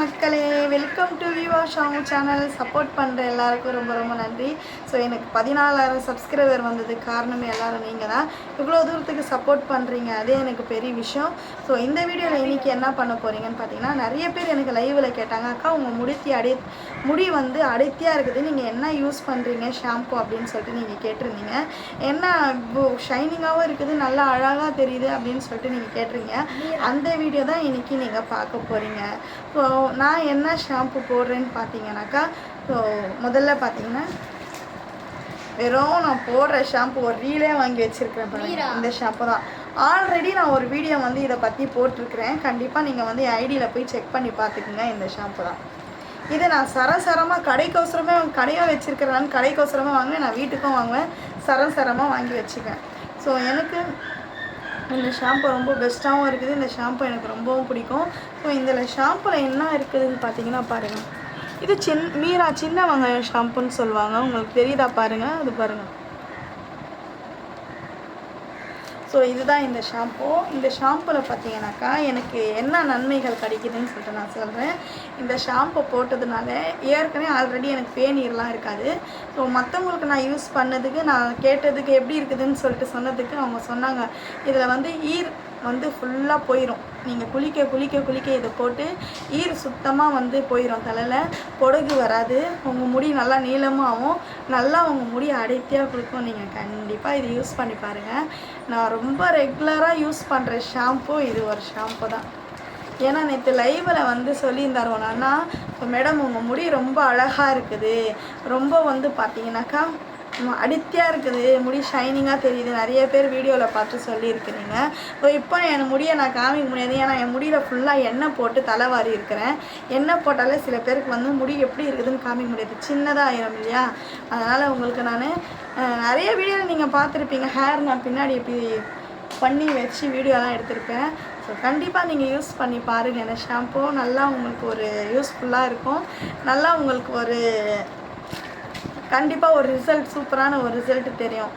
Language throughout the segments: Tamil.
மக்களே வெல்கம் டு விவா ஷாமு சேனல் சப்போர்ட் பண்ணுற எல்லாருக்கும் ரொம்ப ரொம்ப நன்றி. ஸோ எனக்கு பதினாலாயிரம் சப்ஸ்கிரைபர் வந்தது காரணமே எல்லாரும் நீங்கள் தான் இவ்வளோ தூரத்துக்கு சப்போர்ட் பண்ணுறீங்க அதே எனக்கு பெரிய விஷயம். ஸோ இந்த வீடியோவில் இன்னைக்கு என்ன பண்ண போகிறீங்கன்னு பார்த்தீங்கன்னா நிறைய பேர் எனக்கு லைவில் கேட்டாங்க அக்கா உங்கள் முடித்தி அடை முடி வந்து அடைத்தியாக இருக்குது. நீங்கள் என்ன யூஸ் பண்ணுறீங்க ஷாம்பு அப்படின்னு சொல்லிட்டு நீங்கள் கேட்டிருந்தீங்க. என்ன ஷைனிங்காகவும் இருக்குது நல்லா அழகாக தெரியுது அப்படின்னு சொல்லிட்டு நீங்கள் கேட்டிருங்க அந்த வீடியோ தான் இன்றைக்கி நீங்கள் பார்க்க போகிறீங்க ஸோ நான் என்ன ஷாம்பு போடுறேன்னு பார்த்தீங்கன்னாக்கா ஸோ முதல்ல பார்த்தீங்கன்னா வெறும் நான் போடுற ஷாம்பு ஒரு ரீலே வாங்கி வச்சிருக்கிறேன் பாருங்க. இந்த ஷாம்பு தான். ஆல்ரெடி நான் ஒரு வீடியோ வந்து இதை பற்றி போட்டிருக்கிறேன். கண்டிப்பாக நீங்கள் வந்து ஐடியில் போய் செக் பண்ணி பார்த்துக்குங்க இந்த ஷாம்பு தான். இதை நான் சரசரமாக கடைக்கோசரமே கடையாக வச்சிருக்கிறேன் கடைக்கோசரமாக வாங்குவேன். நான் வீட்டுக்கும் வாங்குவேன். சரசரமாக வாங்கி வச்சுக்குவேன். ஸோ எனக்கு இந்த ஷாம்பு ரொம்ப பெஸ்ட்டாகவும் இருக்குது. இந்த ஷாம்பு எனக்கு ரொம்பவும் பிடிக்கும். ஸோ இந்த ஷாம்பில் என்ன இருக்குதுன்னு பார்த்தீங்கன்னா பாருங்கள் இது சின் மீரா சின்ன வெங்காயம் ஷாம்புன்னு சொல்லுவாங்க. உங்களுக்கு தெரியுதா பாருங்கள் அது பாருங்கள் ஸோ இதுதான் இந்த ஷாம்பு இந்த ஷாம்புவில் பார்த்தீங்கன்னாக்கா எனக்கு என்ன நன்மைகள் கிடைக்குதுன்னு சொல்லிட்டு நான் சொல்கிறேன் இந்த ஷாம்பு போட்டதுனால ஏற்கனவே ஆல்ரெடி எனக்கு பேநீர்லாம் இருக்காது. ஸோ மற்றவங்களுக்கு நான் யூஸ் பண்ணதுக்கு நான் கேட்டதுக்கு எப்படி இருக்குதுன்னு சொல்லிட்டு சொன்னதுக்கு அவங்க சொன்னாங்க. இதில் வந்து ஈர் வந்து ஃபுல்லாக போயிடும் நீங்கள் குளிக்க குளிக்க குளிக்க இதை போட்டு ஈர் சுத்தமாக வந்து போயிடும் தலையில். பொடுகு வராது. உங்கள் முடி நல்லா நீளமாகவும் நல்லா உங்கள் முடி அடைத்தியாக கொடுக்கும். நீங்கள் கண்டிப்பாக இது யூஸ் பண்ணி பாருங்கள் நான் ரொம்ப ரெகுலராக யூஸ் பண்ணுற ஷாம்பு இது ஒரு ஷாம்பு தான். ஏன்னா நேற்று லைவில் வந்து சொல்லியிருந்தார் ஒரு மேடம் உங்கள் முடி ரொம்ப அழகாக இருக்குது. ரொம்ப வந்து பார்த்தீங்கன்னாக்கா அடித்தியாக இருக்குது. முடி ஷைனிங்காக தெரியுது. நிறைய பேர் வீடியோவில் பார்த்து சொல்லியிருக்கிறீங்க. ஸோ இப்போ என் முடியை நான் காமிக்க முடியாது. ஏன்னா என் முடியில் ஃபுல்லாக எண்ணெய் போட்டு தலைவாரி இருக்கிறேன். எண்ணெய் போட்டாலே சில பேருக்கு வந்து முடி எப்படி இருக்குதுன்னு காமிக்க முடியாது. சின்னதாக ஆயிரும் இல்லையா? அதனால் உங்களுக்கு நான் நிறைய வீடியோவில் நீங்கள் பார்த்துருப்பீங்க. ஹேர் நான் பின்னாடி எப்படி பண்ணி வச்சு வீடியோலாம் எடுத்திருப்பேன். ஸோ கண்டிப்பாக நீங்கள் யூஸ் பண்ணி பாருங்கள் என்ன ஷாம்பு நல்லா உங்களுக்கு ஒரு யூஸ்ஃபுல்லாக இருக்கும். நல்லா உங்களுக்கு ஒரு கண்டிப்பாக ஒரு ரிசல்ட் சூப்பரான ஒரு ரிசல்ட் தெரியும்.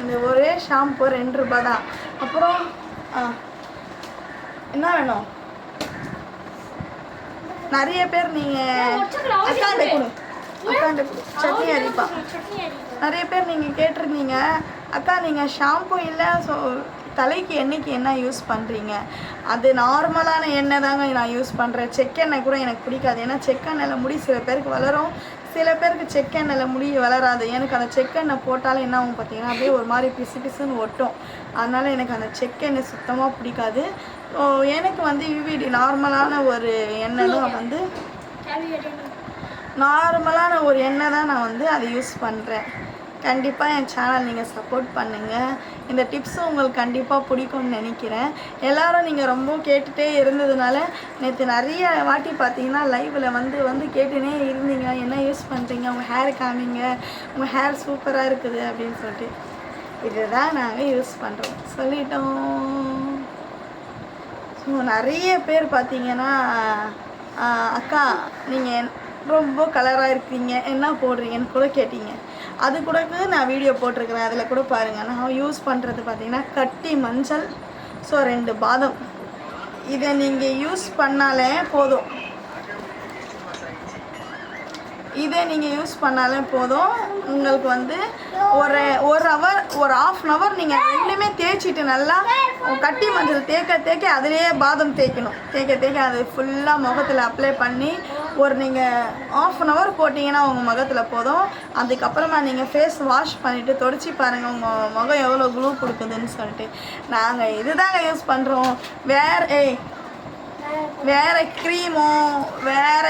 இந்த ஒரே ஷாம்பு ரெண்டு ரூபாய் தான். அப்புறம் என்ன வேணும்? நிறைய பேர் நீங்கள் அக்காண்ட கொடு. அக்காண்ட கொடு. சட்னி அரிப்பா. நிறைய பேர் நீங்கள் கேட்டிருந்தீங்க. அக்கா நீங்கள் ஷாம்பு இல்லை ஸோ தலைக்கு எண்ணெய்க்கு என்ன யூஸ் பண்ணுறீங்க அது நார்மலான எண்ணெய் தாங்க நான் யூஸ் பண்ணுறேன் செக்கெண்ணெய் கூட எனக்கு பிடிக்காது. ஏன்னா செக்கெண்ணெயில் முடி சில பேருக்கு வளரும். சில பேருக்கு செக்கெண்ணெயில் முடி வளராது. எனக்கு அந்த செக்கெண்ணெய் போட்டாலும் என்ன ஆகும் பார்த்தீங்கன்னா அப்படியே ஒரு மாதிரி பிசு பிசுன்னு ஒட்டும். அதனால் எனக்கு அந்த செக்கெண்ணெய் சுத்தமாக பிடிக்காது. எனக்கு வந்து யூவிடி நார்மலான ஒரு எண்ணெய் தான் வந்து நார்மலான ஒரு எண்ணெய் தான் நான் வந்து அதை யூஸ் பண்ணுறேன் கண்டிப்பாக என் சேனல் நீங்கள் சப்போர்ட் பண்ணுங்கள் இந்த டிப்ஸும் உங்களுக்கு கண்டிப்பாக பிடிக்கும்னு நினைக்கிறேன். எல்லாரும் நீங்கள் ரொம்ப கேட்டுகிட்டே இருந்ததுனால நேற்று நிறைய வாட்டி பார்த்தீங்கன்னா லைவில் வந்து வந்து கேட்டுனே இருந்தீங்க. என்ன யூஸ் உங்கள் ஹேர் காமிங்க. உங்கள் ஹேர் சூப்பராக இருக்குது அப்படின்னு சொல்லிட்டு இதுதான் நாங்கள் யூஸ் பண்ணுறோம் சொல்லிட்டோம். ஸோ நிறைய பேர் பார்த்தீங்கன்னா அக்கா நீங்கள் ரொம்ப கலராக இருக்கீங்க. என்ன போடுறீங்கன்னு கூட கேட்டீங்க. அது கூட நான் வீடியோ போட்டிருக்கிறேன். அதில் கூட பாருங்கள் நான் யூஸ் பண்ணுறது பார்த்தீங்கன்னா கட்டி மஞ்சள் ஸோ ரெண்டு பாதம். இதை நீங்கள் யூஸ் பண்ணாலே போதும். இதை நீங்கள் யூஸ் பண்ணாலே போதும். உங்களுக்கு வந்து ஒரு ஒரு ஹவர் ஒரு ஆஃப் அன் ஹவர் நீங்கள் ரெண்டுமே தேய்ச்சிட்டு நல்லா கட்டி மஞ்சள் தேய்க்க தேய்க்க அதிலேயே பாதம் தேய்க்கணும். தேய்க்க தேய்க்க அது ஃபுல்லாக முகத்தில் அப்ளை பண்ணி ஒரு நீங்கள் ஆஃப் அன் ஹவர் போட்டிங்கன்னா உங்கள் முகத்தில் போதும். அதுக்கப்புறமா நீங்கள் ஃபேஸ் வாஷ் பண்ணிவிட்டு தொடச்சி பாருங்கள் உங்கள் முகம் எவ்வளோ க்ளூ கொடுக்குதுன்னு சொல்லிட்டு. நாங்கள் இதுதாங்க யூஸ் பண்ணுறோம் வேறு ஏய் வேற க்ரீமும் வேற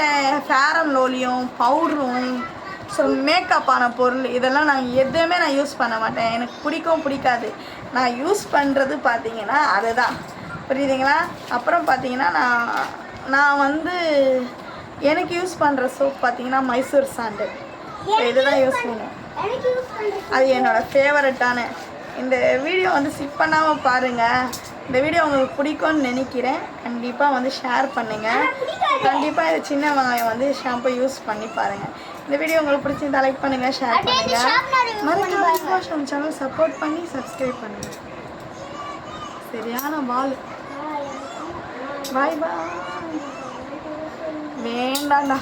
ஃபேரம் லோலியும் பவுடரும் ஸோ மேக்கப்பான பொருள் இதெல்லாம் நான் எதுவுமே நான் யூஸ் பண்ண மாட்டேன். எனக்கு பிடிக்கும் பிடிக்காது. நான் யூஸ் பண்ணுறது பார்த்தீங்கன்னா அதுதான். புரியுதுங்களா? அப்புறம் பார்த்தீங்கன்னா நான் நான் வந்து எனக்கு யூஸ் பண்ணுற சோப் பார்த்தீங்கன்னா மைசூர் சாண்டல் இதுதான் யூஸ் பண்ணுவேன் அது என்னோட ஃபேவரட்டான இந்த வீடியோ வந்து ஸ்கிப் பண்ணாமல் பாருங்கள் இந்த வீடியோ உங்களுக்கு பிடிக்கும்னு நினைக்கிறேன். கண்டிப்பாக வந்து ஷேர் பண்ணுங்கள் கண்டிப்பாக இது சின்ன வெங்காயம் வந்து ஷாம்பு யூஸ் பண்ணி பாருங்கள் இந்த வீடியோ உங்களுக்கு பிடிச்சிருந்தா லைக் பண்ணுங்கள் ஷேர் பண்ணுங்கள் மறக்காம சேனல் சப்போர்ட் பண்ணி சப்ஸ்கிரைப் பண்ணுங்கள் சரியான பால் பாய் பாய் வே இந்தாண்டா